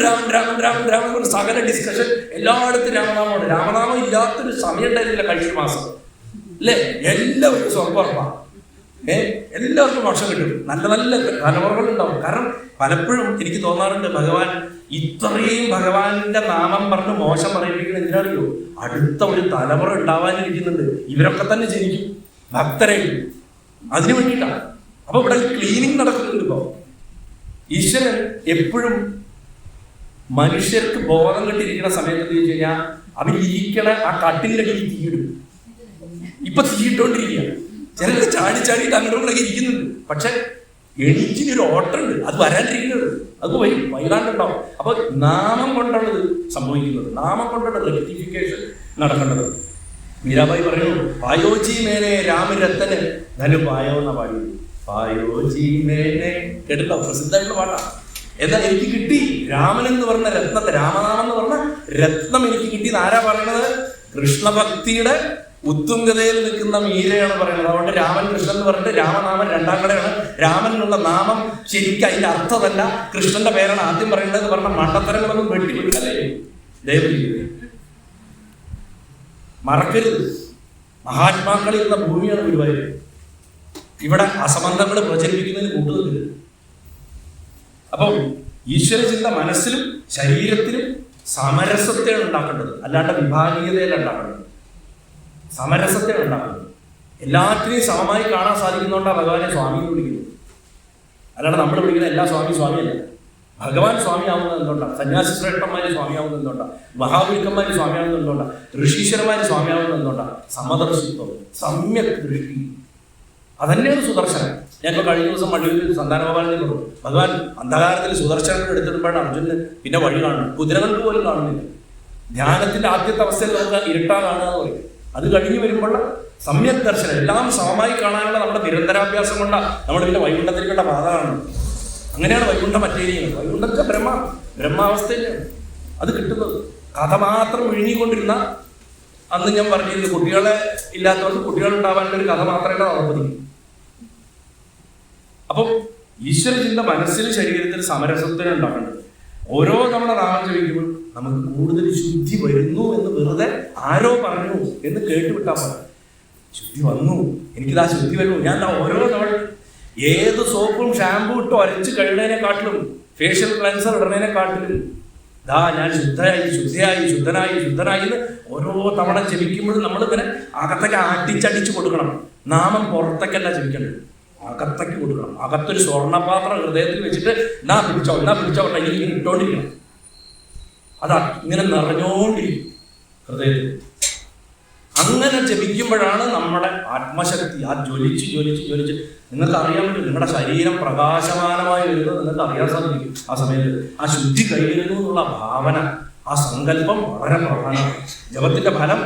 രാമൻ രാമൻ രാമൻ രാമൻ രാമൻ എന്ന് സകല ഡിസ്കഷൻ എല്ലായിടത്തും രാമനാമമാണ് രാമനാമം ഇല്ലാത്തൊരു സമയം ഉണ്ടായിരുന്നില്ല കഴിഞ്ഞ മാസം. അല്ലേ? എല്ലാവർക്കും സ്വർഗമാണ് ഏ? എല്ലാവർക്കും ഭക്ഷണം കിട്ടും. നല്ല നല്ല തലമുറകൾ ഉണ്ടാവും. കാരണം പലപ്പോഴും എനിക്ക് തോന്നാറുണ്ട് ഭഗവാൻ ഇത്രയും ഭഗവാന്റെ നാമം പറഞ്ഞ് മോശം പറയിപ്പിക്കുന്ന എന്തിനറിയോ അടുത്ത ഒരു തലമുറ ഉണ്ടാവാനിരിക്കുന്നുണ്ട്. ഇവരൊക്കെ തന്നെ ജനിക്കും. ഭക്തരായിരിക്കും അതിനു വേണ്ടിയിട്ടാണ്. അപ്പൊ ഇവിടെ ക്ലീനിങ് നടക്കുന്നുണ്ട് ഇപ്പോ. ഈശ്വരൻ എപ്പോഴും മനുഷ്യർക്ക് ബോധം കെട്ടിരിക്കുന്ന സമയത്ത് എന്ന് വെച്ച് കഴിഞ്ഞാൽ അവർ ഇരിക്കണ ആ കട്ടിലിന്റെ അടിയിൽ തീയിടും ഇപ്പൊ തീയിട്ടോണ്ടിരിക്കുക ചിലർ ചാടി ചാടി അങ്ങോട്ടൊക്കെ ഇരിക്കുന്നുണ്ട്. പക്ഷെ എണീറ്റിനൊരു ഓട്ടമുണ്ട്. അത് വരാണ്ടിരിക്കുന്നത് അത് വരും വൈകാണ്ടുണ്ടാവും. അപ്പൊ നാമം കൊണ്ടുള്ളത് സംഭവിക്കുന്നത്. നാമം കൊണ്ടാണ് റെക്ടിഫിക്കേഷൻ നടക്കേണ്ടത്. മീരാബായി പറയുന്നു പായോജി മേനെ രാമരത്തന്. ധനു പായോ എന്ന പാടി പായോജി മേനെ. കേട്ടിട്ടോ പ്രസിദ്ധമായിട്ടുള്ള പാട്ടാണ്. എന്നാൽ എനിക്ക് കിട്ടി. രാമൻ എന്ന് പറഞ്ഞ രത്നത്തെ രാമനാമം എന്ന് പറഞ്ഞ രത്നം എനിക്ക് കിട്ടി. ആരാ പറയണത്? കൃഷ്ണഭക്തിയുടെ ഉത്തുംഗതയിൽ നിൽക്കുന്ന മീരയാണ് പറയുന്നത് അതുകൊണ്ട് രാമൻ കൃഷ്ണൻ എന്ന് പറഞ്ഞിട്ട് രാമനാമൻ രണ്ടാം കടയാണ്. രാമനുള്ള നാമം ശരിക്കും അതിന്റെ അർത്ഥമല്ല. കൃഷ്ണന്റെ പേരാണ് ആദ്യം പറയേണ്ടത് പറഞ്ഞ മണ്ടത്തരങ്ങളൊന്നും വെട്ടിവിട്ടല്ലേ ദൈവം മറക്കരുത്. മഹാത്മാക്കളിൽ നിന്ന ഭൂമിയാണ് ഗുരുവായൂർ ഇവിടെ അസംബന്ധങ്ങൾ പ്രചരിപ്പിക്കുന്നതിന് കൂട്ടുനിൽക്കരുത്. അപ്പം ഈശ്വരചിന്ത മനസ്സിലും ശരീരത്തിലും സമരസത്തെ ഉണ്ടാക്കേണ്ടത്. അല്ലാണ്ട് വിഭാഗീയതയല്ല ഉണ്ടാക്കേണ്ടത്. സമരസത്തെ ഉണ്ടാക്കുന്നത് എല്ലാത്തിനെയും സമമായി കാണാൻ സാധിക്കുന്നതുകൊണ്ടാണ് ഭഗവാനെ സ്വാമി എന്ന് വിളിക്കുന്നത്. അല്ലാണ്ട് നമ്മൾ വിളിക്കുന്ന എല്ലാ സ്വാമി സ്വാമിയല്ല. ഭഗവാൻ സ്വാമിയാവുന്നത് എന്തുകൊണ്ടാണ്? സന്യാസി ശ്രേഷ്ഠന്മാര് സ്വാമിയാവുന്നത് എന്തുകൊണ്ടാണ്? മഹാവിൽക്കന്മാര് സ്വാമിയാവുന്നത് എന്തുകൊണ്ടാണ്? ഋഷീശ്വരന്മാര് സ്വാമിയാവുന്നത് എന്തുകൊണ്ടാണ്? സമദർശിത്വം സമ്യക് ദൃഷ്ടി. ഒരു സുദർശനം. ഞാൻ ഇപ്പോൾ കഴിഞ്ഞ ദിവസം വഴിയിൽ സന്താനഗോപാലിനെ പറഞ്ഞു ഭഗവാൻ അന്ധകാരത്തിൽ സുദർശനം എടുത്തിടുമ്പോഴാണ് അർജുനന് പിന്നെ വഴി കാണുന്നത്. കുതിരകൾക്ക് പോലും കാണുന്നില്ല. ധ്യാനത്തിന്റെ ആദ്യത്തെ അവസ്ഥയിൽ നമുക്ക് ഇരുട്ടാ കാണുക എന്ന് പറയും. അത് കഴിഞ്ഞ് വരുമ്പോൾ സമ്യക് ദർശനം എല്ലാം സമമായി കാണാനുള്ള നമ്മുടെ നിരന്തരാഭ്യാസം കൊണ്ട നമ്മൾ പിന്നെ വൈകുണ്ഠത്തിലേക്കുള്ള പാത കാണുന്നത് അങ്ങനെയാണ് വൈകുണ്ഠ മറ്റേരിയുന്നത് വൈകുണ്ഠത്തെ ബ്രഹ്മ ബ്രഹ്മാവസ്ഥയിലാണ് അത് കിട്ടുന്നത്. കഥ മാത്രം വിഴുങ്ങിക്കൊണ്ടിരുന്ന അന്ന് ഞാൻ പറഞ്ഞിരുന്നു കുട്ടികളെ ഇല്ലാത്തവർക്ക് കുട്ടികളുണ്ടാവാനുള്ള ഒരു കഥ മാത്രമേ നടപ്പതി അപ്പം ഈശ്വര ചിന്ത മനസ്സിൽ ശരീരത്തിൽ സമരസത്തിന് ഉണ്ടാക്കേണ്ടത് ഓരോ തവണ നാമം ചോദിക്കുമ്പോൾ നമുക്ക് കൂടുതൽ ശുദ്ധി വരുന്നു എന്ന് വെറുതെ ആരോ പറഞ്ഞു എന്ന് കേട്ടുവിട്ടാൽ മതി. ശുദ്ധി വന്നു. എനിക്കിത് ആ ശുദ്ധി വരുന്നു. ഞാൻ ഓരോ തവണ ഏത് സോപ്പും ഷാമ്പു ഇട്ട് ഒരച്ച് കഴിയുന്നതിനെക്കാട്ടിലും ഫേഷ്യൽ ക്ലൻസർ ഇടുന്നതിനെക്കാട്ടിലും ദാ ഞാൻ ശുദ്ധയായി ശുദ്ധയായി ശുദ്ധനായി ശുദ്ധനായി എന്ന് ഓരോ തവണ ജപിക്കുമ്പോഴും നമ്മൾ ഇവനെ അകത്തേക്ക് അടിച്ചടിച്ചു കൊടുക്കണം. നാമം പുറത്തേക്കല്ല ജപിക്കേണ്ടത്. അകത്തേക്ക് കൊടുക്കണം. അകത്തൊരു സ്വർണപാത്രം ഹൃദയത്തിൽ വെച്ചിട്ട് എന്നാ പിടിച്ചോ എന്നാ പിടിച്ചോ ഇങ്ങനെ ഇങ്ങനെ ഇട്ടോണ്ടിരിക്കണം അതാ ഇങ്ങനെ നിറഞ്ഞോണ്ടിരിക്കും ഹൃദയത്തിൽ. അങ്ങനെ ജപിക്കുമ്പോഴാണ് നമ്മുടെ ആത്മശക്തി. ആ ജ്വലിച്ച് ജ്വലിച്ച് ജ്വലിച്ച് നിങ്ങൾക്ക് അറിയാൻ പറ്റും. നിങ്ങളുടെ ശരീരം പ്രകാശമാനമായി വരുന്നത് നിങ്ങൾക്ക് അറിയാൻ സാധിക്കും ആ സമയത്ത്. ആ ശുദ്ധി കൈവരുന്നു എന്നുള്ള ഭാവന ആ സങ്കല്പം വളരെ പ്രധാനമാണ്. ജപത്തിന്റെ ഫലം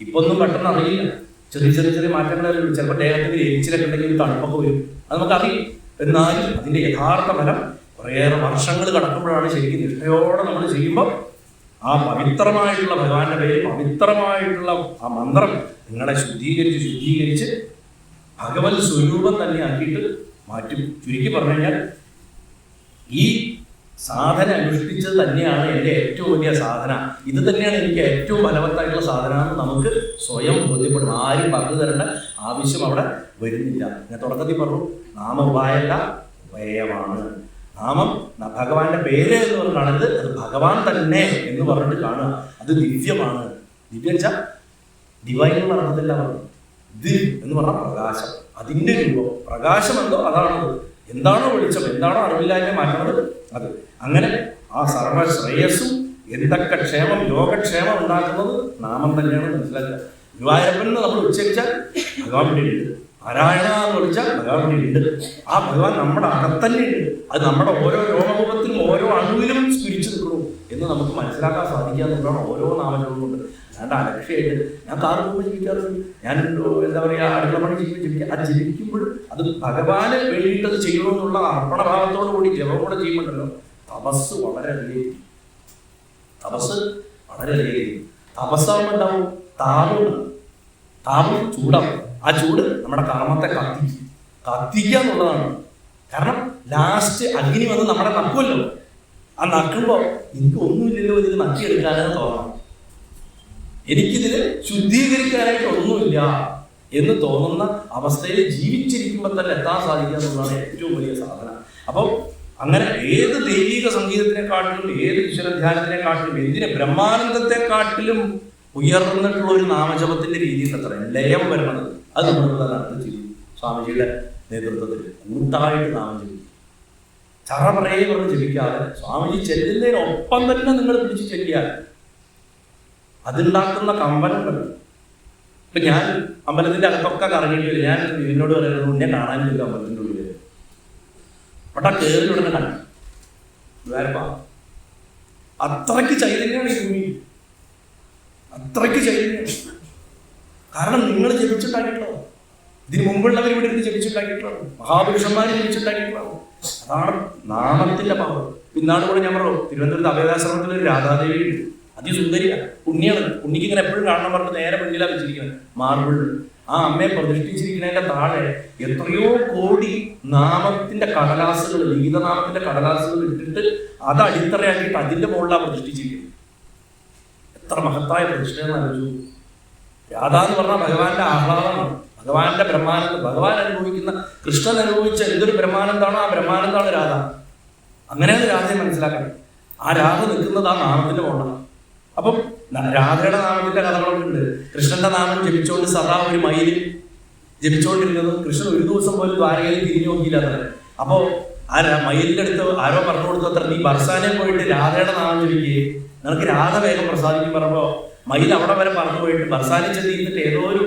ഇപ്പൊന്നും പെട്ടെന്ന് അറിയില്ല. ചെറിയ ചെറിയ ചെറിയ മാറ്റങ്ങൾ ചിലപ്പോൾ ദേഹത്തിന് എരിച്ചിലൊക്കെ ഉണ്ടെങ്കിൽ തണുപ്പൊക്കെ വരും. അത് നമുക്കറിയും. എന്നാലും അതിന്റെ യഥാർത്ഥ ഫലം കുറേയേറെ വർഷങ്ങൾ കടക്കുമ്പോഴാണ് ശരിക്കും നിഷ്ഠയോടെ നമ്മൾ ചെയ്യുമ്പോൾ ആ പവിത്രമായിട്ടുള്ള ഭഗവാന്റെ പേര് പവിത്രമായിട്ടുള്ള ആ മന്ത്രം നിങ്ങളെ ശുദ്ധീകരിച്ച് ശുദ്ധീകരിച്ച് ഭഗവത് സ്വരൂപം തന്നെ ആക്കിയിട്ട് മാറ്റും. ചുരുക്കി പറഞ്ഞു കഴിഞ്ഞാൽ ഈ സാധന അനുഷ്ഠിച്ചത് തന്നെയാണ് എന്റെ ഏറ്റവും വലിയ സാധന. ഇത് തന്നെയാണ് എനിക്ക് ഏറ്റവും ഫലവത്തായിട്ടുള്ള സാധന എന്ന് നമുക്ക് സ്വയം ബോധ്യപ്പെടും. ആരും പറഞ്ഞു തരേണ്ട ആവശ്യം അവിടെ വരുന്നില്ല. ഞാൻ തുടക്കത്തിൽ പറഞ്ഞു നാമോപായല്ല വ്യയമാണ് നാമം ന- ഭഗവാന്റെ പേര് എന്ന് പറഞ്ഞാണെങ്കിൽ അത് ഭഗവാൻ തന്നെ എന്ന് പറഞ്ഞിട്ട് കാണുക. അത് ദിവ്യമാണ്. ദിവ്യം വെച്ചാൽ ഡിവൈൻ എന്ന് പറഞ്ഞതല്ല പറഞ്ഞു ദിവ് എന്ന് പറഞ്ഞ പ്രകാശം. അതിന്റെ രൂപം പ്രകാശം എന്തോ അതാണത്. എന്താണോ വെളിച്ചം എന്താണോ അറിവില്ലായ്മ മാറ്റുന്നത് അത്. അങ്ങനെ ആ സർവശ്രേയസ്സും എന്തൊക്കെ ക്ഷേമം യോഗക്ഷേമം ഉണ്ടാക്കുന്നത് നാമം തന്നെയാണ് മനസ്സിലാക്കുക. ഗുരുവായൂരപ്പൻ എന്ന് നമ്മൾ ഉച്ചരിച്ചാൽ ഭഗവാൻ പിന്നീട് നാരായണ എന്ന് വിളിച്ചാൽ ഭഗവാൻ പിന്നീട് ആ ഭഗവാൻ നമ്മുടെ അകത്തന്നെയുണ്ട് അത് നമ്മുടെ ഓരോ രോഗമുഖത്തിലും ഓരോ അണുവിലും സ്ഫുരിച്ചു നിൽക്കുന്നു എന്ന് നമുക്ക് മനസ്സിലാക്കാൻ സാധിക്കുക എന്നുള്ളതാണ് ഓരോ നാമങ്ങളും കൊണ്ട്. അല്ലാണ്ട് അലക്ഷ്യമായിട്ട് ഞാൻ കാറ് പോകുമ്പോൾ ജീവിക്കാറുണ്ട്. ഞാൻ എന്താ പറയുക അടുക്കള പണി ചെയ്യുമ്പോൾ ജീവിക്കുക അത് ജീവിക്കുമ്പോഴും അത് ഭഗവാന് വേണ്ടിയിട്ട് അത് ചെയ്യണമെന്നുള്ള അർപ്പണഭാവത്തോടു കൂടി ജപം കൂടെ ചെയ്യുമ്പോണ്ടല്ലോ തപസ് വളരെ റിലേറ്റ് തപസ് വളരെ റിലേറ്റ് തപസ്സാകുമ്പോൾ എന്താവും? താപം താപം ചൂടാവും. ആ ചൂട് നമ്മുടെ കർമ്മത്തെ കത്തിക്കും. കത്തിക്കുക എന്നുള്ളതാണ്. കാരണം ലാസ്റ്റ് അഗ്നി വന്ന് നമ്മളെ നക്കുമല്ലോ ആ നക്കുമ്പോ എനിക്ക് ഒന്നുമില്ലല്ലോ ഇതിൽ നക്കിയെടുക്കാനെന്ന് തോന്നണം. എനിക്കിതിൽ ശുദ്ധീകരിക്കാനായിട്ട് ഒന്നുമില്ല എന്ന് തോന്നുന്ന അവസ്ഥയിൽ ജീവിച്ചിരിക്കുമ്പോൾ തന്നെ എത്താൻ സാധിക്കുക എന്നുള്ളതാണ് ഏറ്റവും വലിയ സാധന. അപ്പം അങ്ങനെ ഏത് ദൈവിക സംഗീതത്തിനെക്കാട്ടിലും ഏത് ഈശ്വരധ്യാനത്തിനെക്കാട്ടിലും ധ്യാനത്തിനെക്കാട്ടിലും എന്തിനെ ബ്രഹ്മാനന്ദത്തെക്കാട്ടിലും ഉയർന്നിട്ടുള്ള ഒരു നാമജപത്തിന്റെ രീതി എത്ര ലയം വരണത്? അത് നമ്മൾ നടത്തി ചെയ്തു സ്വാമിജിയുടെ നേതൃത്വത്തിൽ കൂട്ടായിട്ട് നാമം ജപിക്കും. ചറ പറയേ പറഞ്ഞ് ജപിക്കാതെ സ്വാമിജി ചെല്ലുന്നതിനൊപ്പം തന്നെ നിങ്ങൾ പിടിച്ച് ചെല്ലിയാൽ അതുണ്ടാക്കുന്ന കമ്പനങ്ങൾ. ഇപ്പൊ ഞാൻ അമ്പലത്തിന്റെ അകത്തൊക്കെ കറങ്ങിയിട്ട് ഞാൻ ഇതിനോട് പറയുന്നത് ഉന്നെ കാണാനില്ല അമ്പലത്തിന്റെ ഉള്ളിൽ. അവിടെ കയറി ഉടനെ കണ്ടു വേറെപ്പാ? അത്രയ്ക്ക് ചൈതന്യമാണ് ഭൂമി അത്രയ്ക്ക് ചൈതന്യം കാരണം നിങ്ങൾ ജപിച്ചുണ്ടാക്കിയിട്ടുള്ളത് ഇതിനു മുമ്പുള്ളവർ ഇവിടെ ഇരുന്ന് ജപിച്ചുണ്ടാക്കിയിട്ടുള്ളത് മഹാപുരുഷന്മാർ ജപിച്ചുണ്ടാക്കിയിട്ടുള്ളത് അതാണ് നാമത്തിന്റെ പവർ പിന്നാണ് കൂടെ ഞാൻ പറഞ്ഞു തിരുവനന്തപുരത്ത് അഭയദാശ്രമത്തിൽ ഒരു രാധാദേവി ഉണ്ട് അതിസുന്ദരിയ പുണ്യാണ്. പുണ്യക്ക് ഇങ്ങനെ എപ്പോഴും കാണണം പറഞ്ഞിട്ട് നേരെ മുന്നിലാണ് വെച്ചിരിക്കുന്നത്. മാർബിൾ ആ അമ്മയെ പ്രതിഷ്ഠിച്ചിരിക്കുന്നതിന്റെ താഴെ എത്രയോ കോടി നാമത്തിന്റെ കടലാസുകൾ ഗീതനാമത്തിന്റെ കടലാസുകൾ ഇട്ടിട്ട് അത് അടിത്തറയാക്കിയിട്ട് അതിന്റെ മുകളിലാണ് പ്രതിഷ്ഠിച്ചിരിക്കുന്നത്. എത്ര മഹത്തായ പ്രതിഷ്ഠയെന്ന് ആലോചിച്ചു രാധ എന്ന് പറഞ്ഞാൽ ഭഗവാന്റെ ആഹ്ലാദമാണ്. ഭഗവാന്റെ ബ്രഹ്മാനന്ദം. ഭഗവാൻ അനുഭവിക്കുന്ന കൃഷ്ണൻ അനുഭവിച്ച എന്തൊരു ബ്രഹ്മാനന്ദമാണോ ആ ബ്രഹ്മാനന്ദമാണ് രാധ. അങ്ങനെയാണ് രാധയെ മനസ്സിലാക്കണം ആ രാധ നിൽക്കുന്നത് ആ നാമത്തിന്റെ മുകളിലാണ്. അപ്പം രാധയുടെ നാമത്തിന്റെ കഥകളൊക്കെ ഉണ്ട് കൃഷ്ണന്റെ നാമം ജപിച്ചുകൊണ്ട് സദാ ഒരു മയിലിൽ ജപിച്ചുകൊണ്ടിരുന്നത് കൃഷ്ണൻ ഒരു ദിവസം പോലും ദ്വാരകയിൽ തിരിഞ്ഞു നോക്കിയില്ല അത്ര അപ്പോ ആ മയിലിന്റെ അടുത്ത് ആരോ പറഞ്ഞു കൊടുത്തു അത്ര നീ ബർസാനെ പോയിട്ട് രാധയുടെ നാമം ജപിക്കുകയും നിനക്ക് രാധ വേഗം പ്രസാദിക്കും. പറഞ്ഞപ്പോ മയിൽ അവിടെ വരെ പറഞ്ഞു പോയിട്ട് ബർസാനിൽ ചെന്നിരുന്നിട്ട് ഏതോ ഒരു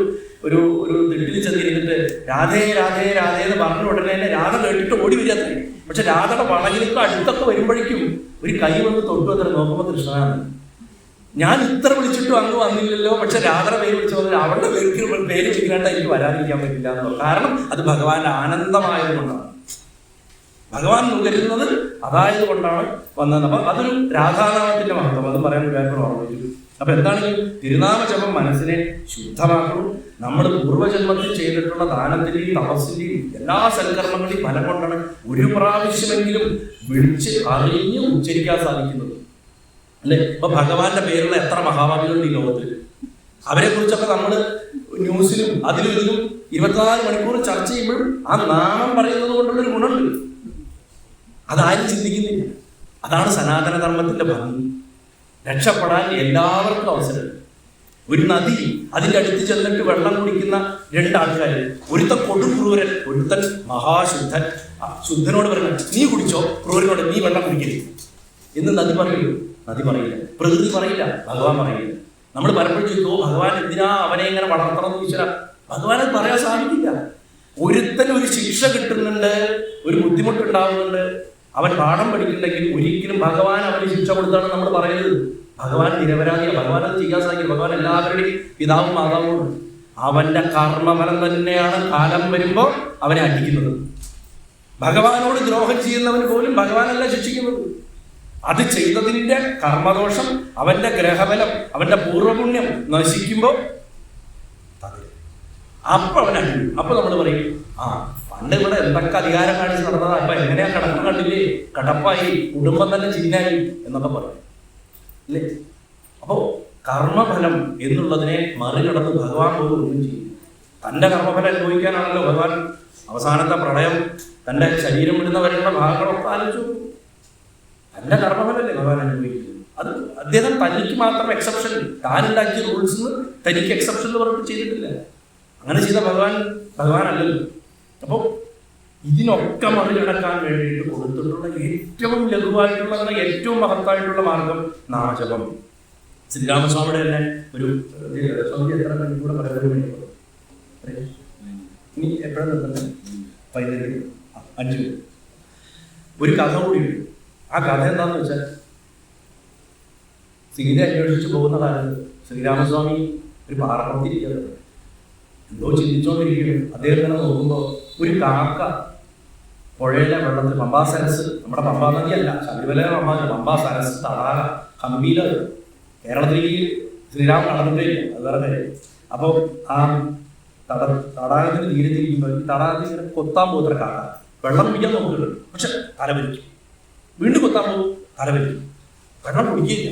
ഒരു ഒരു ദിട്ടിൽ ചെന്നിരുന്നിട്ട് രാധേ രാധേ രാധേ എന്ന് പറഞ്ഞു ഉടനെ തന്നെ രാധ കേട്ടിട്ട് ഓടി വരിക അത്രേ. പക്ഷെ രാധയുടെ വളകിലേക്ക് അടുത്തൊക്കെ വരുമ്പോഴേക്കും ഒരു കൈ വന്ന് തൊട്ടു അത്ര നോക്കുമ്പോൾ കൃഷ്ണനാണ്. ഞാൻ ഇത്ര വിളിച്ചിട്ടും അങ്ങ് വന്നില്ലല്ലോ. പക്ഷെ രാധയുടെ പേര് വിളിച്ചു വന്നില്ല അവളുടെ പേർക്ക് പേര് വിളിക്കാണ്ട് എനിക്ക് വരാതിരിക്കാൻ പറ്റില്ല എന്ന് പറഞ്ഞു. കാരണം അത് ഭഗവാന്റെ ആനന്ദമായതുകൊണ്ടാണ്. ഭഗവാൻ നുകരുന്നത് അതായത് കൊണ്ടാണ് വന്നത് അപ്പൊ അതൊരു രാധാനാമത്തിന്റെ മഹത്വം. അത് പറയാൻ വേറെ ഓർമ്മിച്ചു അപ്പൊ എന്താണെങ്കിലും തിരുനാമ ജപം മനസ്സിനെ ശുദ്ധമാക്കണം? നമ്മൾ പൂർവജന്മത്തിൽ ചെയ്തിട്ടുള്ള ദാനത്തിന്റെയും തപസ്സിന്റെയും എല്ലാ സൽക്കർമ്മങ്ങളുടെയും ഫലം കൊണ്ടാണ് ഒരു പ്രാവശ്യമെങ്കിലും വിളിച്ച് അറിഞ്ഞ് ഉച്ചരിക്കാൻ സാധിക്കുന്നത്. അല്ലെ? ഇപ്പൊ ഭഗവാന്റെ പേരുള്ള എത്ര മഹാഭാവികളുണ്ട് ഈ ലോകത്തിൽ അവരെ കുറിച്ചൊക്കെ നമ്മൾ ന്യൂസിലും അതിലും ഇതിലും ഇരുപത്തിനാല് മണിക്കൂർ ചർച്ച ചെയ്യുമ്പോഴും ആ നാമം പറയുന്നത് കൊണ്ടുള്ളൊരു ഗുണമുണ്ട്. അതാരും ചിന്തിക്കുന്നില്ല. അതാണ് സനാതന ധർമ്മത്തിന്റെ ഭംഗി. രക്ഷപ്പെടാൻ എല്ലാവർക്കും അവസരം ഒരു നദി അതിന്റെ അടുത്ത് ചെന്നിട്ട് വെള്ളം കുടിക്കുന്ന രണ്ടാൾക്കാർ ഒരുത്തൻ കൊടുക്രൂരൻ ഒരുത്തൻ മഹാശുദ്ധൻ. ശുദ്ധനോട് പറഞ്ഞു നീ കുടിച്ചോ ക്രൂരനോട് നീ വെള്ളം കുടിക്കരുത്. എന്ന് നദി പറയൂ നദി പറയില്ല. പ്രകൃതി പറയില്ല. ഭഗവാൻ പറയില്ല. നമ്മൾ പലപ്പോഴും ചോദിക്കും "ഓ, ഭഗവാൻ എന്തിനാ അവനെ ഇങ്ങനെ വളർത്തണം എന്ന് ചോദിച്ചാൽ ഭഗവാൻ അത് പറയാൻ സാധിക്കില്ല. ഒരുത്തൻ ഒരു ശിക്ഷ കിട്ടുന്നുണ്ട് ഒരു ബുദ്ധിമുട്ടുണ്ടാവുന്നുണ്ട് അവൻ പാഠം പഠിക്കുന്നുണ്ടെങ്കിൽ ഒരിക്കലും ഭഗവാൻ അവന് ശിക്ഷ കൊടുത്താണ് നമ്മൾ പറയുന്നത് ഭഗവാൻ നിരപരാധിയാണ്. ഭഗവാൻ അത് ചെയ്യാൻ സാധിക്കില്ല. ഭഗവാൻ എല്ലാവരുടെയും പിതാവും മാതാവുമാണ്. അവന്റെ കർമ്മഫലം തന്നെയാണ് കാലം വരുമ്പോൾ അവനെ അടിക്കുന്നത്. ഭഗവാനോട് ദ്രോഹം ചെയ്യുന്നവന് പോലും ഭഗവാനല്ല ശിക്ഷിക്കുന്നത്. അത് ചെയ്തതിന്റെ കർമ്മദോഷം അവന്റെ ഗ്രഹബലം അവന്റെ പൂർവപുണ്യം നശിക്കുമ്പോൾ. അപ്പൊ അവൻ അടിക്കും. അപ്പൊ നമ്മൾ പറയും ആ പണ്ട് ഇവിടെ എന്തൊക്കെ അധികാരം കാണിച്ച് നടന്നതാ? അപ്പൊ എങ്ങനെയാ കടപ്പ് കണ്ടില്ലേ? കടപ്പായി കുടുംബം തന്നെ ചിന്നായി എന്നൊക്കെ പറയും. അല്ലേ അപ്പോ കർമ്മഫലം എന്നുള്ളതിനെ മറികടന്ന് ഭഗവാൻ പോലും ഒന്നും ചെയ്യും. തന്റെ കർമ്മഫലം അനുഭവിക്കാനാണല്ലോ ഭഗവാൻ അവസാനത്തെ പ്രളയം. തന്റെ ശരീരം വിടുന്ന വരെയുള്ള ഭാഗങ്ങളൊക്കെ ആലോചിച്ചു നോക്കൂ. തന്റെ കർമ്മഫലല്ലേ ഭഗവാൻ അനുഭവിക്കുന്നത് അത് അദ്ദേഹം തനിക്ക് മാത്രം എക്സെപ്ഷൻ താനുണ്ടാക്കിയ റൂൾസ് തനിക്ക് എക്സെപ്ഷൻ എന്ന് പറഞ്ഞിട്ട് ചെയ്തിട്ടില്ല. അങ്ങനെ ചെയ്ത ഭഗവാൻ ഭഗവാൻ അല്ലല്ലോ അപ്പോൾ ഇതിനൊക്കെ മറികടക്കാൻ വേണ്ടിയിട്ട് കൊടുത്തിട്ടുള്ള ഏറ്റവും ലഘുവായിട്ടുള്ള ഏറ്റവും മഹത്തായിട്ടുള്ള മാർഗം നാമജപം. ശ്രീരാമസ്വാമിയുടെ തന്നെ ഒരു സ്വാമി എത്ര മണിക്കൂടെ ഒരു മണിക്കൂർ? ഇനി എപ്പോഴാണ് നിർത്തുന്നത് അഞ്ച് ഒരു കഥ കൂടിയുണ്ട് ആ കഥ എന്താണെന്ന് വെച്ചാൽ സീത അന്വേഷിച്ച് പോകുന്ന കാലത്ത് ശ്രീരാമസ്വാമി ഒരു പാറപ്പുറത്തിരിക്കുന്നത് എന്തോ ചിന്തിച്ചുകൊണ്ടിരിക്കുന്നു അദ്ദേഹം തന്നെ നോക്കുമ്പോൾ ഒരു കാക്ക പുഴയിലെ വെള്ളത്തിൽ പമ്പാ സരസ് നമ്മുടെ പമ്പാ നദിയല്ല ശബരിമല പമ്പാ പമ്പാ സരസ് തടാക ഹംപിയില കേരളത്തിൽ ശ്രീരാമൻ നടന്നിട്ടില്ല അത് വേറെ കാര്യം. അപ്പോൾ ആ തട തടാകത്തിന് തീരത്തിരിക്കുമ്പോൾ ഈ തടാകത്തിൽ ഇങ്ങനെ കൊത്താൻ പോകുന്ന കാക്ക വെള്ളം പിടിക്കാൻ നോക്കുന്നുണ്ട്. പക്ഷെ തല വലിക്കും വീണ്ടും കൊത്താൻ പോകും. തലവരും വെള്ളം പൊടിക്കുകയില്ല.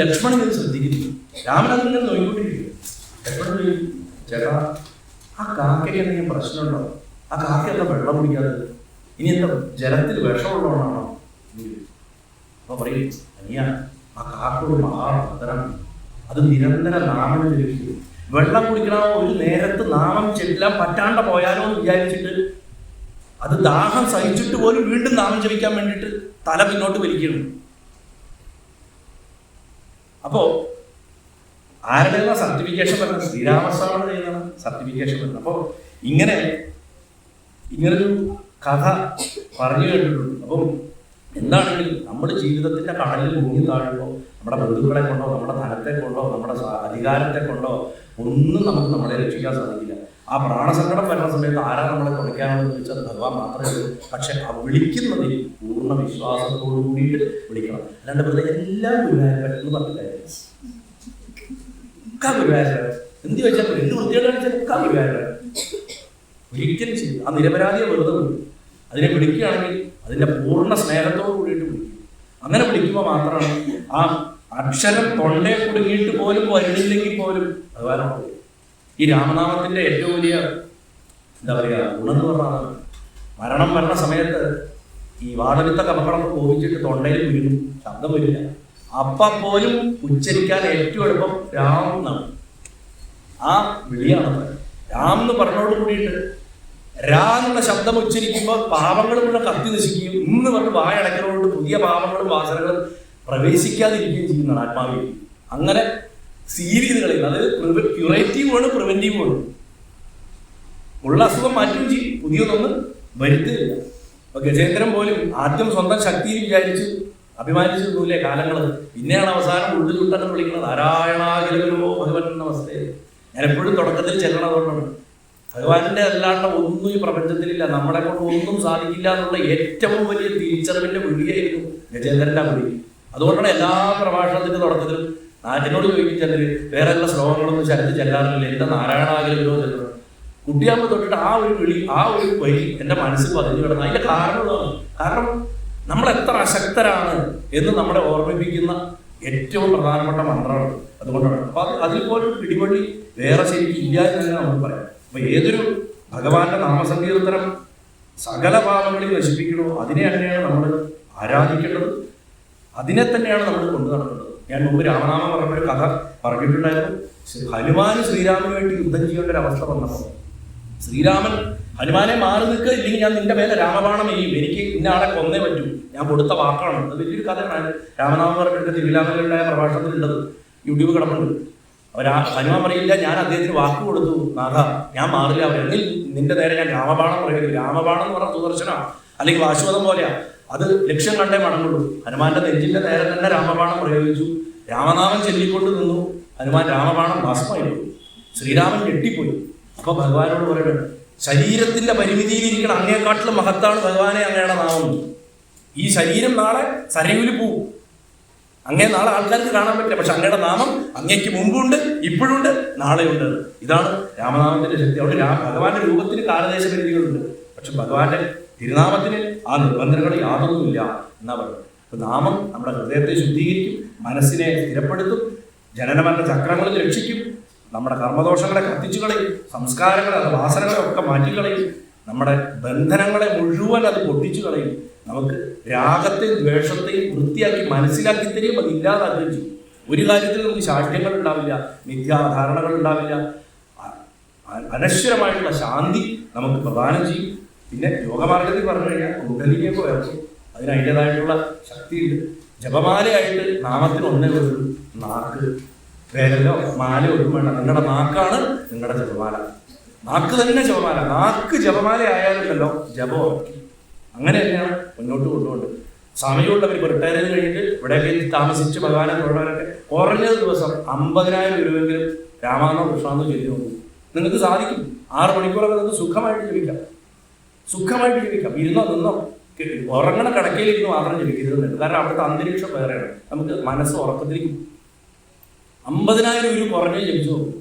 ലക്ഷ്മണൻ ഇത് ശ്രദ്ധിക്കുന്നു. രാമൻ അതിങ്ങനെ നോക്കിക്കൊണ്ടിരിക്കുക ലക്ഷ്മണൻ ചേട്ടാ ആ കാക്കയ്ക്ക് എന്തെങ്കിലും പ്രശ്നമുണ്ടോ? ആ കാക്ക എന്താ വെള്ളം കുടിക്കാതെ ഇനി എന്താ ജലത്തിൽ വിഷമുള്ളതാണോ അപ്പൊ പറയും അനിയ ആ കാക്ക ഒരു മഹാഭദ്രമാണ് അത് നിരന്തര നാമം ലഭിക്കും വെള്ളം കുടിക്കണ ഒരു നേരത്ത് നാമം ചെല്ലാൻ പറ്റാണ്ട പോയാലോ എന്ന് വിചാരിച്ചിട്ട് അത് ദാഹം സഹിച്ചിട്ട് പോലും വീണ്ടും നാമം ജപിക്കാൻ വേണ്ടിയിട്ട് തല പിന്നോട്ട് വലിക്കുന്നു അപ്പോ ആരുടെയുള്ള സർട്ടിഫിക്കേഷൻ വരുന്നത്? ശ്രീരാമസ്വാമിയുടെ ചെയ്യുന്ന സർട്ടിഫിക്കേഷൻ വരുന്നത്. അപ്പോ ഇങ്ങനെ ഇങ്ങനൊരു കഥ പറഞ്ഞു കേട്ടിട്ടുണ്ട്. അപ്പം എന്താണെങ്കിലും നമ്മുടെ ജീവിതത്തിന്റെ കടലിൽ മുങ്ങി താഴുമ്പോൾ നമ്മുടെ ബന്ധുക്കളെ കൊണ്ടോ നമ്മുടെ ധനത്തെ കൊണ്ടോ നമ്മുടെ അധികാരത്തെ കൊണ്ടോ ഒന്നും നമുക്ക് നമ്മളെ രക്ഷിക്കാൻ സാധിക്കില്ല. ആ പ്രാണസങ്കടം വരുന്ന സമയത്ത് ആരാ നമ്മളെ തുണയ്ക്കാനെന്ന് ചോദിച്ചാൽ ഭഗവാൻ മാത്രമേ ഉള്ളൂ. പക്ഷെ ആ വിളിക്കുന്നതിൽ പൂർണ വിശ്വാസത്തോടു കൂടിയിട്ട് വിളിക്കണം. അല്ലാണ്ട് വെറുതെ എല്ലാം ഗുരുവായൂരപ്പൻ എന്ന് എന്ത് ചോദിച്ചാൽ എന്ത് ഗുരുവായൂരപ്പൻ ഒരിക്കലും ചെയ്യും ആ നിരപരാധിയെ വെറുതെ അതിനെ വിളിക്കുകയാണെങ്കിൽ അതിന്റെ പൂർണ സ്നേഹത്തോട് കൂടിയിട്ട് വിളിക്കും. അങ്ങനെ വിളിക്കുമ്പോൾ മാത്രമാണ് ആ അക്ഷരം തൊണ്ടയെ കുടുങ്ങിയിട്ട് പോലും വരുന്നില്ലെങ്കിൽ പോലും ഭഗവാനോട് ഈ രാമനാമത്തിന്റെ ഏറ്റവും വലിയ എന്താ പറയുക ഗുണമെന്ന് പറഞ്ഞാൽ മരണം വരണ സമയത്ത് ഈ വാടവിത്ത കപകളൊക്കെ കോപിച്ചിട്ട് തൊണ്ടയിൽ വീഴും ശബ്ദം വരില്ല. അപ്പം പോലും ഉച്ചരിക്കാൻ ഏറ്റവും എളുപ്പം രാം എന്നാണ്. ആ വിളിയാണ് രാം എന്ന് പറഞ്ഞോട് കൂടിയിട്ട് രാ എന്ന ശബ്ദം ഉച്ചരിക്കുമ്പോൾ പാപങ്ങൾ മുഴുവൻ കത്തി നശിക്കുകയും ഇന്ന് പറഞ്ഞ് വായടക്കുന്നതുകൊണ്ട് പുതിയ പാപങ്ങളും വാസനകളും പ്രവേശിക്കാതിരിക്കുകയും ചെയ്യുന്നതാണ് ആത്മാവിൽ. അങ്ങനെ ചെയ്ത് കളയുന്നത് അതായത് ക്യൂറേറ്റീവ് ആണ് പ്രിവെന്റീവ് ആണ് ഉള്ള അസുഖം മാറ്റുകയും ചെയ്യും. പുതിയതൊന്നും വരുത്തില്ല. അപ്പൊ ഗജേന്ദ്രൻ പോലും ആദ്യം സ്വന്തം ശക്തിയിൽ വിചാരിച്ച് അഭിമാനിച്ചു നിന്നൂല്ലേ കാലങ്ങൾ പിന്നെയാണ് അവസാനം ഉള്ളിൽ ചുട്ടെന്ന് വിളിക്കുന്നത്. നാരായണാകിലോ ഭഗവൻ എന്ന അവസ്ഥയിൽ. ഞാൻ എപ്പോഴും തുടക്കത്തിൽ ചെല്ലണതുകൊണ്ടാണ് ഭഗവാന്റെ അല്ലാണ്ട് ഒന്നും ഈ പ്രപഞ്ചത്തിലില്ല. നമ്മളെ കൊണ്ട് ഒന്നും സാധിക്കില്ല എന്നുള്ള ഏറ്റവും വലിയ തിരിച്ചറിവിന്റെ വിളിയായിരുന്നു ഗജേന്ദ്രന്റെ വിളി അതുകൊണ്ടാണ് എല്ലാ പ്രഭാഷണത്തിന്റെ തുടക്കത്തിലും എന്നോട് ചോദിക്കും വേറെ എല്ലാ ശ്ലോകങ്ങളൊന്നും ചരിത്ര ചെല്ലാറില്ല? എന്താ നാരായണാകിലോ ചെല്ലുന്നത് കുട്ടിയാകുമ്പോൾ തൊട്ടിട്ട് ആ ഒരു വിളി ആ ഒരു വരി എന്റെ മനസ്സിൽ പതിഞ്ഞു കിടന്നു അതിന്റെ കാരണം കാരണം നമ്മൾ എത്ര അശക്തരാണ് എന്ന് നമ്മളെ ഓർമ്മിപ്പിക്കുന്ന ഏറ്റവും പ്രധാനപ്പെട്ട മന്ത്രമാണ് അതുകൊണ്ടാണ്. അപ്പൊ അത് അതിൽ പോലും പിടിപള്ളി വേറെ ശരിക്കും ഇല്ല എന്ന് തന്നെ നമുക്ക് പറയാം. അപ്പൊ ഏതൊരു ഭഗവാന്റെ നാമസങ്കീർത്തനം സകല ഭാവങ്ങളിൽ നശിപ്പിക്കണോ അതിനെ തന്നെയാണ് നമ്മൾ ആരാധിക്കേണ്ടത്. അതിനെ തന്നെയാണ് നമ്മൾ കൊണ്ടു നടക്കുന്നത് ഞാൻ മുമ്പ് രാമനാമം പറഞ്ഞൊരു കഥ പറഞ്ഞിട്ടുണ്ടായിരുന്നു. ഹനുമാൻ ശ്രീരാമന് വേണ്ടി യുദ്ധം ചെയ്യേണ്ട ഒരു അവസ്ഥ വന്നപ്പോൾ ശ്രീരാമൻ ഹനുമാനെ മാറി നിൽക്കുക ഇല്ലെങ്കിൽ ഞാൻ നിന്റെ മേലെ രാമബാണം ചെയ്യും എനിക്ക് ഇന്ന ആളെ കൊന്നേ പറ്റൂ. ഞാൻ കൊടുത്ത വാക്കാണ്. അത് വലിയൊരു കഥയാണ്. രാമനാമം പറഞ്ഞിട്ട് തിരുവിലാമകളുടെ പ്രഭാഷണത്തിലുള്ളത് യൂട്യൂബ് കിടപ്പുണ്ട്. അവർ ഹനുമാൻ പറയില്ല ഞാൻ അദ്ദേഹത്തിന് വാക്ക് കൊടുത്തു. നാഥ ഞാൻ മാറില്ല. അവരെങ്കിൽ നിന്റെ നേരെ ഞാൻ രാമബാണം പറയുന്നു രാമബാണം എന്ന് പറഞ്ഞ സുദർശന അല്ലെങ്കിൽ വാശുവതം പോലെയാ. അത് ലക്ഷ്യം കണ്ടേ മടങ്ങുള്ളൂ. ഹനുമാന്റെ നെഞ്ചിന്റെ നേരെ തന്നെ രാമബാണം പ്രയോഗിച്ചു. രാമനാമം ചൊല്ലിക്കൊണ്ട് നിന്നു. ഹനുമാൻ രാമബാണം ഭസ്മായി ശ്രീരാമൻ ഞെട്ടിപ്പോയി. അപ്പൊ ഭഗവാനോട് പറയുന്നത് ശരീരത്തിന്റെ പരിമിതിയിൽ അങ്ങേക്കാട്ടിലും മഹത്താണ് ഭഗവാനെ അങ്ങയുടെ നാമം. ഈ ശരീരം നാളെ സരയുവിൽ പോവും. അങ്ങേ നാളെ ആൾക്കാർക്ക് കാണാൻ പറ്റില്ല. പക്ഷെ അങ്ങയുടെ നാമം അങ്ങേക്ക് മുമ്പുണ്ട് ഇപ്പോഴുണ്ട് നാളെയുണ്ട്. ഇതാണ് രാമനാമത്തിന്റെ ശക്തി. അവിടെ ഭഗവാന്റെ രൂപത്തിന് കാലദേശ പരിധികളുണ്ട് പക്ഷെ ഭഗവാന്റെ തിരുനാമത്തിന് ആ നിബന്ധനകൾ യാതൊന്നുമില്ല എന്നാ പറയുന്നത്. അപ്പൊ നാമം നമ്മുടെ ഹൃദയത്തെ ശുദ്ധീകരിക്കും മനസ്സിനെ സ്ഥിരപ്പെടുത്തും ജനനമരണ ചക്രങ്ങളിൽ രക്ഷിക്കും നമ്മുടെ കർമ്മദോഷങ്ങളെ കത്തിച്ചു കളയും സംസ്കാരങ്ങളെ അത് വാസനകളെ ഒക്കെ മാറ്റിക്കളയും നമ്മുടെ ബന്ധനങ്ങളെ മുഴുവൻ അത് പൊട്ടിച്ചു കളയും നമുക്ക് രാഗത്തെയും ദ്വേഷത്തെയും വൃത്തിയാക്കി മനസ്സിലാക്കി തരികയും അത് ഇല്ലാതാക്കുകയും ചെയ്യും. ഒരു കാര്യത്തിൽ നമുക്ക് ശാഠ്യങ്ങൾ ഉണ്ടാവില്ല മിഥ്യാധാരണകൾ ഉണ്ടാവില്ല. അനശ്വരമായിട്ടുള്ള ശാന്തി നമുക്ക് പ്രദാനം ചെയ്യും. പിന്നെ യോഗമാർഗത്തിൽ പറഞ്ഞു കഴിഞ്ഞാൽ കുണ്ടലിനിയൊക്കെ ഉയർത്തും അതിന് അതിന്റെതായിട്ടുള്ള ശക്തിയുണ്ട്. ജപമാലയായിട്ട് നാമത്തിന് ഒന്നേ ഒരു നാക്ക് വേലല്ലോ മാലയോ ഒന്നും വേണ്ട. നിങ്ങളുടെ നാക്കാണ് നിങ്ങളുടെ ജപമാല. നാക്ക് തന്നെ ജപമാല. നാക്ക് ജപമാല ആയാലുണ്ടല്ലോ ജപം അങ്ങനെ തന്നെയാണ് മുന്നോട്ട് കൊണ്ടുപോകുന്നത് സമയമുള്ളവർ ഇപ്പോൾ റിട്ടയർ ചെയ്ത് കഴിഞ്ഞിട്ട് ഇവിടെയൊക്കെ താമസിച്ച് ഭഗവാനെ തൊഴുന്നവരൊക്കെ കുറഞ്ഞ ദിവസം അമ്പതിനായിരം രൂപയെങ്കിലും രാമാനോ കൃഷ്ണാന്നോ ചെയ്തു നോക്കും. നിങ്ങൾക്ക് സാധിക്കും. ആറ് മണിക്കൂറൊക്കെ നിങ്ങൾക്ക് സുഖമായിട്ട് ജീവിക്കാം. സുഖമായിട്ട് ജീവിക്കാം. ഇരുന്നോ നിന്നോ ഉറങ്ങണ കിടക്കയിലിരുന്ന് മാത്രം ജീവിക്കരുത് കാരണം അവിടുത്തെ അന്തരീക്ഷം വേറെയാണ്. നമുക്ക് മനസ്സ് ഉറക്കത്തിലേക്ക്. അമ്പതിനായിരം രൂപ കുറഞ്ഞേ നോക്കും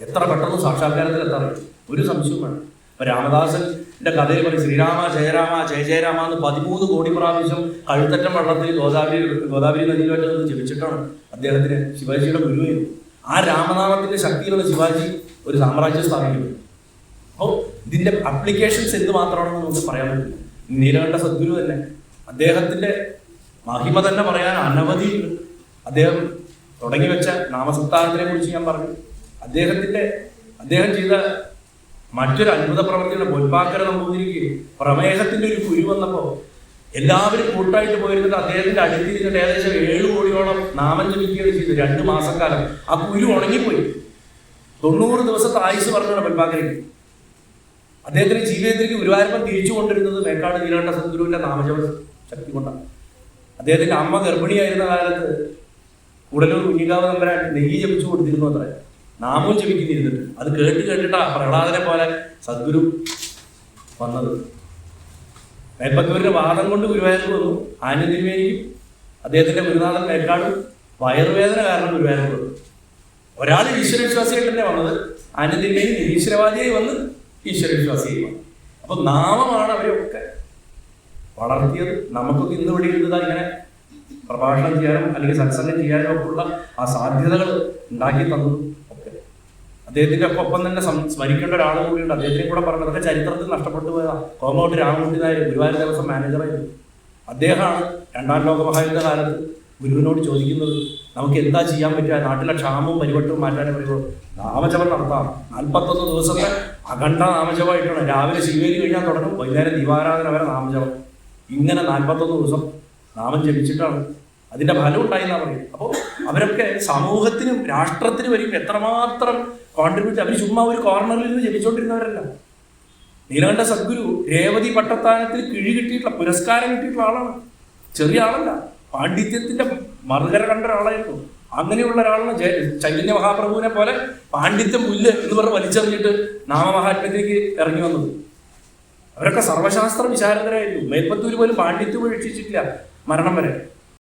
എത്ര പെട്ടെന്ന് സാക്ഷാത്കാരത്തിൽ എത്താൻ ഒരു സംശയവും വേണം അപ്പൊ രാമദാസന്റെ കഥയിൽ പറയും ശ്രീരാമ ജയരാമ ജയ ജയരാമ എന്ന് പതിമൂന്ന് കോടി പ്രാവശ്യം കഴുത്തറ്റം വെള്ളത്തിൽ ഗോദാവരി ഗോദാവരി നദിയിൽ നിന്ന് ജപിച്ചിട്ടാണ് അദ്ദേഹത്തിന് ശിവാജിയുടെ ഗുരുവായിരുന്നു ആ രാമനാമത്തിന്റെ ശക്തിയിലുള്ള ശിവാജി ഒരു സാമ്രാജ്യം സ്ഥാപിക്കുന്നത് അപ്പോൾ ഇതിന്റെ അപ്ലിക്കേഷൻസ് എന്ത് മാത്രമാണെന്ന് നമുക്ക് പറയാൻ പറ്റില്ല. നീലകണ്ഠ സദ്ഗുരു തന്നെ. അദ്ദേഹത്തിന്റെ മഹിമ തന്നെ പറയാൻ അനവധിയുണ്ട് അദ്ദേഹം തുടങ്ങി വെച്ച നാമസപ്താഹത്തിനെ കുറിച്ച് ഞാൻ പറഞ്ഞു. അദ്ദേഹത്തിന്റെ അദ്ദേഹം ചെയ്ത മറ്റൊരു അത്ഭുത പ്രവർത്തിയുടെ പൊൽപ്പാക്കര നമ്പൂതിരിക്ക് പ്രമേഹത്തിന്റെ ഒരു കുരു വന്നപ്പോൾ എല്ലാവരും കൂട്ടായിട്ട് പോയിരുന്നത് അദ്ദേഹത്തിന്റെ അടുത്തിരുന്നിട്ട് ഏകദേശം ഏഴ് കോടിയോളം നാമം ജപിക്കുകയാണ് ചെയ്തു രണ്ട് മാസക്കാലം. ആ കുരു ഉണങ്ങിപ്പോയി. തൊണ്ണൂറ് ദിവസത്തെ ആയുസ് പറഞ്ഞാണ് പൊൽപ്പാക്കരയ്ക്ക് അദ്ദേഹത്തിന്റെ ജീവിതത്തിലേക്ക് ഗുരുവായൂരപ്പൻ തിരിച്ചു കൊണ്ടിരുന്നത് മേക്കാട് നീലാണ്ട സദ്ഗുരുവിന്റെ നാമജപ ശക്തി കൊണ്ടാണ്. അദ്ദേഹത്തിന്റെ അമ്മ ഗർഭിണിയായിരുന്ന കാലത്ത് ഉടലൂർ കുഞ്ഞിക്കാവ് നമ്പരാൻ നെയ്യ് ജപിച്ചു കൊടുത്തിരുന്നു അത്ര. നാമവും ജപിക്കുന്നിരുന്നിട്ട് അത് കേട്ട് കേട്ടിട്ടാ പ്രഹ്ലാദനെ പോലെ സദ്ഗുരു വന്നത്. മേൽപ്പത്തൂരിന്റെ വാദം കൊണ്ട് ഗുരുവായൂർ വന്നു. ആനന്ദിരിമേനിക്കും അദ്ദേഹത്തിന്റെ ഗുരുനാഥൻ മേൽക്കാട് വയറുവേദന കാരണം ഗുരുവായൂർ വന്നു. ഒരാൾ ഈശ്വരവിശ്വാസിയായിട്ട് തന്നെ വന്നത് ആനന്ദിന്റെയും നിരീശ്വരവാദിയായി വന്ന് ഈശ്വരവിശ്വാസിയായി വന്നു അപ്പൊ നാമമാണ് അവരെയൊക്കെ വളർത്തിയത്. നമുക്കൊക്കെ ഇന്ന് ഇവിടെ ഇരുന്നതാ ഇങ്ങനെ പ്രഭാഷണം ചെയ്യാനും അല്ലെങ്കിൽ സത്സംഗം ചെയ്യാനും ഒക്കെ ഉള്ള ആ സാധ്യതകൾ ഉണ്ടാക്കി തന്നു. ഒക്കെ. അദ്ദേഹത്തിന്റെ ഒക്കെ ഒപ്പം തന്നെ സ്മരിക്കേണ്ട ഒരാൾ കൂടിയുണ്ട്. അദ്ദേഹത്തിനെ കൂടെ പറഞ്ഞത് അതൊക്കെ ചരിത്രത്തിൽ നഷ്ടപ്പെട്ടു പോയതാ. കോമോട്ട് രാമകുട്ടി നായർ ഗുരുവായൂർ ദേവസ്വം മാനേജറായിരുന്നു. അദ്ദേഹമാണ് രണ്ടാം ലോകമഹായുദ്ധ കാലത്ത് ഗുരുവിനോട് ചോദിക്കുന്നത് നമുക്ക് എന്താ ചെയ്യാൻ പറ്റുക? നാട്ടിലെ ക്ഷാമവും പരിവട്ടവും മാറ്റാനും പറയുമ്പോൾ നാമജപം നടത്താം. നാൽപ്പത്തൊന്ന് ദിവസത്തെ അഖണ്ഡ നാമജപമായിട്ടാണ്. രാവിലെ ശിവേലി കഴിഞ്ഞാൽ തുടങ്ങും. വൈകുന്നേരം ദിവാരാധന വരെ നാമജപം. ഇങ്ങനെ നാൽപ്പത്തൊന്ന് ദിവസം നാമം ജപിച്ചിട്ടാണ്. അതിന്റെ ഫലം ഉണ്ടായെന്നാ പറയും അപ്പോൾ അവരൊക്കെ സമൂഹത്തിനും രാഷ്ട്രത്തിനും വരും എത്രമാത്രം കോൺട്രിബ്യൂട്ട് അവർ ചുമ്മാ ഒരു കോർണറിൽ നിന്ന് ജപിച്ചുകൊണ്ടിരുന്നവരല്ല നീലകണ്ഠ സദ്ഗുരു രേവതി പട്ടത്താനത്തിൽ കിഴി കിട്ടിയിട്ടുള്ള പുരസ്കാരം കിട്ടിയിട്ടുള്ള ആളാണ്. ചെറിയ ആളല്ല. പാണ്ഡിത്യത്തിന്റെ മറുകര കണ്ട ഒരാളായിരുന്നു. അങ്ങനെയുള്ള ഒരാളാണ് ചൈതന്യ മഹാപ്രഭുവിനെ പോലെ പാണ്ഡിത്യം പുല്ല് എന്ന് പറഞ്ഞ് വലിച്ചെറിഞ്ഞിട്ട് നാമമഹാത്മ്യത്തിലേക്ക് ഇറങ്ങി വന്നത്. അവരൊക്കെ സർവശാസ്ത്ര വിശാരദരായിരുന്നു മേൽപ്പത്തൂര് പോലും പാണ്ഡിത്യം ഉപേക്ഷിച്ചിട്ടില്ല മരണം വരെ.